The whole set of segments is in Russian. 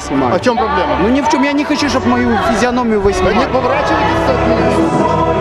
прошу, идите туда А чем проблема? Ну ни в чем, я не хочу, чтобы мою физиономию вы Да снимали. не поворачивайтесь от меня.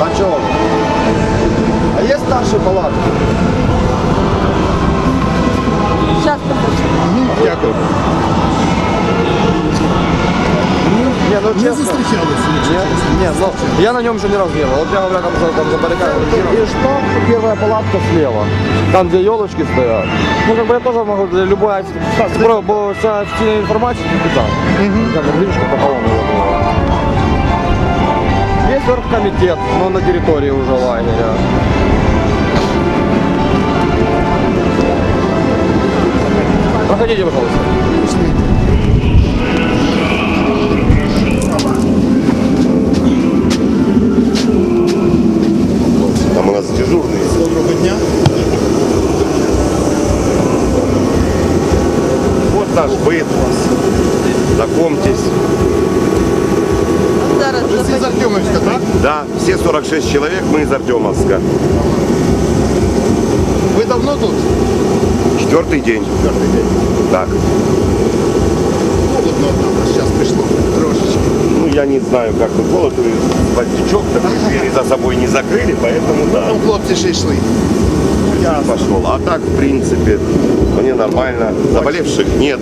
А что? А есть старший палатки? Сейчас Дякую. Не, ну Не честно. Не, не, ну, я на нем еще не раз не был. Вот я говорю, там, за- там за баррикадой. И что? Первая палатка слева. Там, где елочки стоят. Ну, как бы я тоже могу, для любой спро- вся информация не там. Как бы, видишь, как по-моему было. Есть оргкомитет, но на территории уже лагеря. Проходите, пожалуйста. Там у нас дежурный. Доброго дня. Вот наш быт. Знакомьтесь. Да, все 46 человек, мы из Артемовска. Ви давно тут? Четвертый день. Четвертий день. Так. Холодно там зараз прийшло трошечки. Ну, я не знаю, как тут холод. Бандичок такой двери за собой не закрыли, поэтому да. Там хлопці ще йшли. Я пошел. А так, в принципе, мне нормально. Заболевших нет.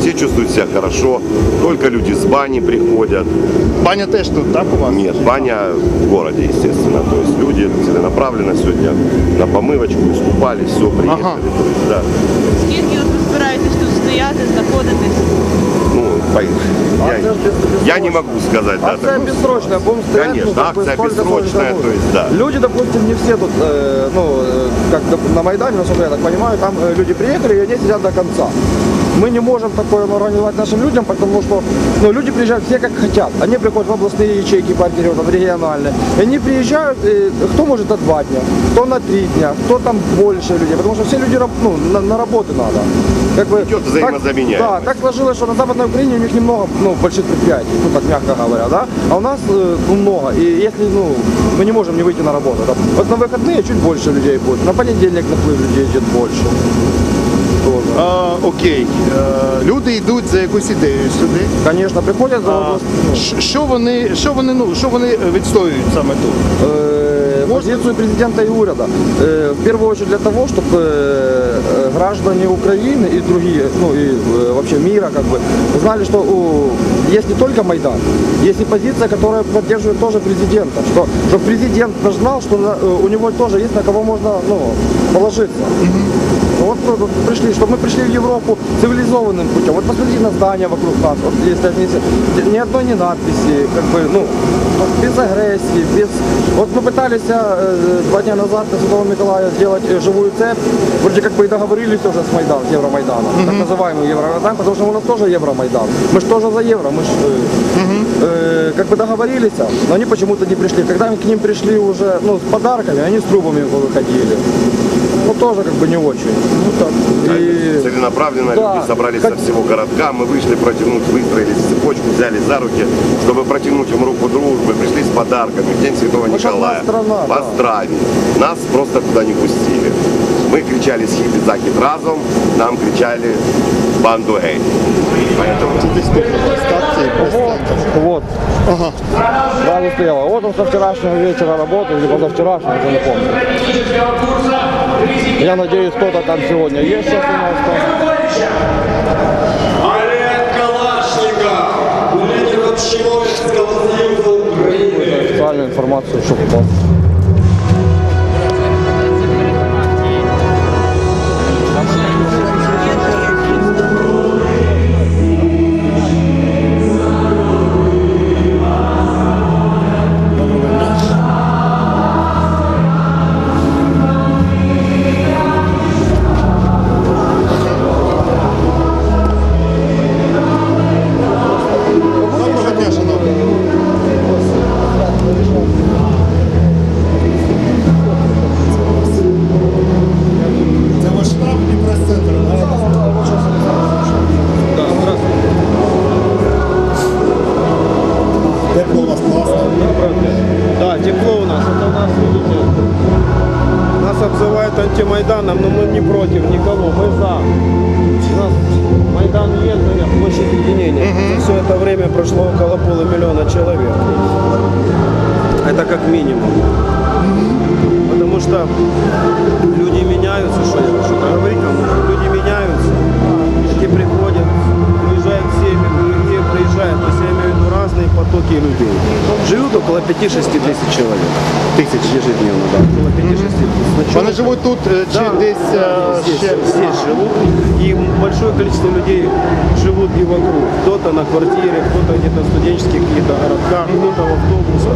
Все чувствуют себя хорошо. Только люди с бани приходят. Баня теж тут, так у вас? Нет, баня в городе, естественно. То есть люди целенаправленно сегодня на помывочку искупались, все, приехали. Ага. То есть, да. скільки ви збираєтесь тут стояти, знаходитись? Я, я не могу сказать, да. Акция бессрочная, будем стоять. Конечно, ну, акция сколько бессрочная, то есть, да. Люди, допустим, не все тут, э, ну, э, как на Майдане, насколько я так понимаю, там э, люди приехали и они сидят до конца. Мы не можем такое организовать нашим людям, потому что ну, люди приезжают все как хотят. Они приходят в областные ячейки партии в региональные. И они приезжают, и кто может на два дня, кто на три дня, кто там больше людей. Потому что все люди ну, на, на работы надо. Как бы, Идет так- взаимозаменяемость. Да, так сложилось, что на Западной Украине у них немного ну, больших предприятий, ну так мягко говоря, да, а у нас э, ну, много. И если ну, мы не можем не выйти на работу, да, вот на выходные чуть больше людей будет, на понедельник наплыв людей идет больше Тоже. А, окей. Е, люди йдуть за якусь ідеєю сюди. Конечно, приходят за А, область- ну, щ- що вони, що вони, ну, що вони відстоюють саме тут? э, позицию президента и уряда. Э, в первую очередь для того, чтобы э, граждане Украины и другие, ну и э, вообще мира, как бы, знали, что у- есть не только Майдан, есть и позиция, которая поддерживает тоже президента, что, чтобы президент знал, что на- э, у него тоже есть на кого можно ну, положиться. Вот пришли, чтобы мы пришли в Европу цивилизованным путем. Вот посмотрите на здания вокруг нас. Вот отнести, ни одной не надписи, как бы, ну, без агрессии, без... Вот мы пытались э, два дня назад на Святого Николая сделать э, живую цепь. Вроде как бы и договорились уже с Майданом, с Евромайданом, так называемый Евромайдан, потому что у нас тоже Евромайдан. Мы же тоже за евро, мы ж, э, э, как бы договорились, но они почему-то не пришли. Когда мы к ним пришли уже, ну, с подарками, они с трубами выходили. Ну, тоже как бы не очень. Ну, так. И... Целенаправленно Да. люди собрались Как- со всего городка. Мы вышли протянуть, выстроились в цепочку, взяли за руки, чтобы протянуть им руку дружбы. Пришли с подарками в День Святого Мы одна Николая. страна, да. Поздравить. Нас просто туда не пустили. Мы кричали «Схипит, захит, разом», нам кричали «Банду гей». Поэтому Вот, вот. Ага. Сразу стояла. Вот он со вчерашнего вечера работает, или позавчерашнего, уже не помню. Я надеюсь, кто-то там сегодня есть сейчас у нас там. Олег Калашников, лидер Общевойскового союза Украины. реальную информацию, что антимайданом, но мы не против никого, мы за. У нас Майдан Ельная, площадь единения. За все это время прошло около полумиллиона человек. Это как минимум. Потому что люди меняются, что я что говорить вам, люди меняются. Эти приходят, приезжают семьи, другие приезжают. То есть я имею в виду разные потоки людей. Живут около 5-6 тысяч человек. Тысяч ежедневно, да. Около 5-6 тысяч. Сначала- Вони живуть тут чи Да, десь е, здесь, ще? здесь живут. И большое количество людей живут и вокруг. Кто-то на квартире, кто-то где-то в студенческих каких-то городках, кто-то в автобусах,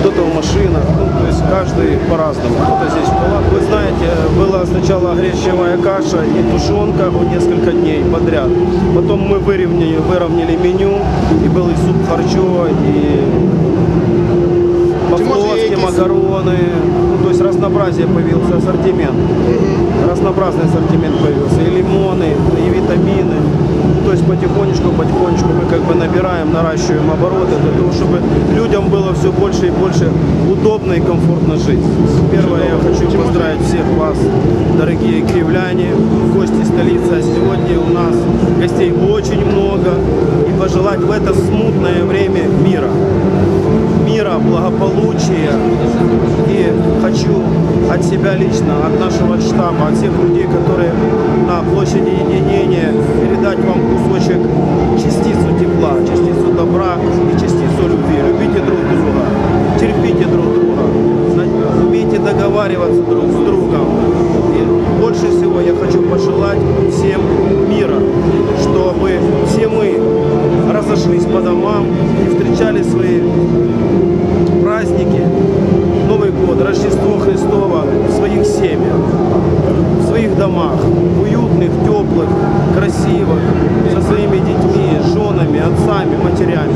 кто-то в машинах. Ну, то есть каждый по-разному. Кто-то здесь в палатках. Вы знаете, была сначала гречневая каша и тушенка вот несколько дней подряд. Потом мы выровняли, выровняли меню, и был и суп харчо, и якісь- макароны. Ну, то есть разнообразие появился, ассортимент. Разнообразный ассортимент появился. И лимоны, и витамины. Ну, то есть потихонечку, потихонечку мы как бы набираем, наращиваем обороты для того, чтобы людям было все больше и больше удобно и комфортно жить. Первое, я хочу поздравить всех вас, дорогие киевляне, гости столицы. А сегодня у нас гостей очень много. И пожелать в это смутное время мира мира, благополучия. И хочу от себя лично, от нашего штаба, от всех людей, которые на площади единения, передать вам кусочек, частицу тепла, частицу добра и частицу любви. Любите друг друга, терпите друг друга, умейте договариваться друг с другом. И больше всего я хочу пожелать всем мира, чтобы все мы разошлись по домам и встречали свои Год, Рождество Христово в своих семьях, в своих домах, уютных, теплых, красивых, со своими детьми, женами, отцами, матерями.